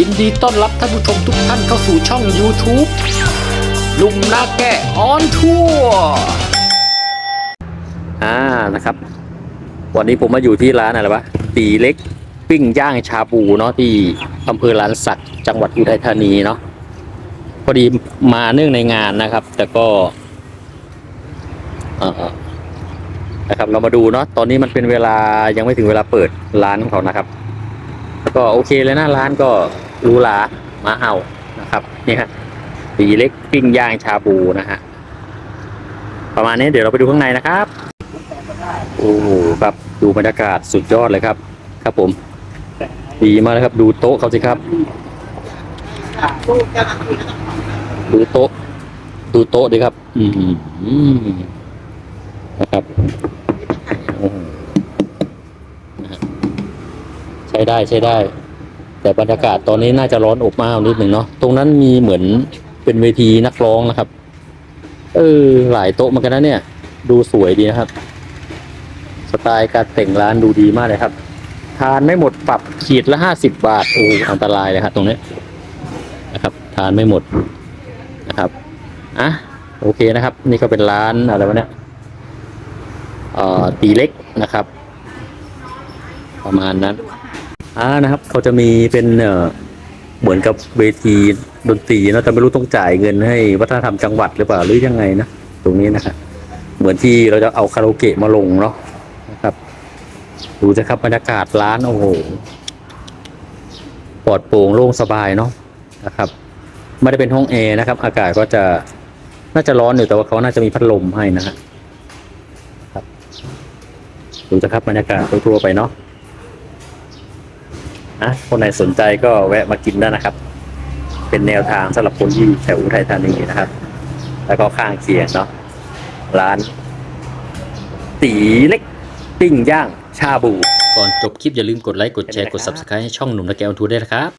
ยินดีต้อนรับท่านผู้ชมทุกท่านเข้าสู่ช่อง YouTube ลุงนาแก่ออนทัวร์อ่านะครับ วันนี้ผมมาอยู่ที่ร้านอะไรวะตีเล็กปิ้งย่างชาบูเนาะที่อำเภอลานสักจังหวัดอุทัยธานีเนาะพอดีมาเนื่องในงานนะครับ แต่ก็นะครับเรามาดูเนาะตอนนี้มันเป็นเวลายังไม่ถึงเวลาเปิดร้านของเขานะครับ แล้วก็โอเคเลยนะร้านก็ หรูหราหมาเห่านะครับนี่ฮะตีเล็กปิ้งย่างชาบูนะฮะประมาณนี้เดี๋ยวเราไปดูข้างในนะครับโอ้โหครับดูบรรยากาศสุดยอดเลยครับ ครับผม ดีมากเลยครับ ดูโต๊ะเขาสิครับดูโต๊ะดูโต๊ะดีครับ อืมนะครับใช้ได้ใช้ได้ แต่บรรยากาศตอนนี้น่าจะร้อนอบอ้าวนิดหนึ่งเนาะตรงนั้นมีเหมือนเป็นเวทีนักร้องนะครับ เออหลายโต๊ะเหมือนกันนะเนี่ย ดูสวยดีนะครับ สไตล์การแต่งร้านดูดีมากเลยครับ ทานไม่หมดปรับขีดละห้าสิบบาทโอ้อันตรายเลยครับตรงนี้นะครับ ทานไม่หมดนะครับอะโอเคนะครับ นี่ก็เป็นร้านอะไรวะเนี่ยเอ่อตีเล็กนะครับ ประมาณนั้น อ่านะครับ เขาจะมีเป็นเอ่อเหมือนกับเวทีดนตรีเนะแต่ไม่รู้ต้องจ่ายเงินให้วัฒนธรรมจังหวัดหรือเปล่าหรือยังไงนะตรงนี้นะครับเหมือนที่เราจะเอาคาราโอเกะมาลงเนาะนะครับ ดูจะครับบรรยากาศร้านโอ้โหปลอดโปร่งโล่งสบายเนาะนะครับไม่ได้เป็นห้องแอร์นะครับ อากาศก็จะน่าจะร้อนอยู่แต่ว่าเขาน่าจะมีพัดลมให้นะฮะครับดูจะครับบรรยากาศทั่วๆไปเนาะ นะคนไหนสนใจก็แวะมากินได้นะครับ เป็นแนวทางสำหรับคนที่แถวอุทัยธานีนะครับ แล้วก็ข้างเคียงเนาะร้าน ตีเล็กปิ้งย่างชาบู ก่อนจบคลิปอย่าลืมกดไลค์ กดแชร์ กด subscribe ให้ช่องหนุ่มและแกวทูด้วยนะครับ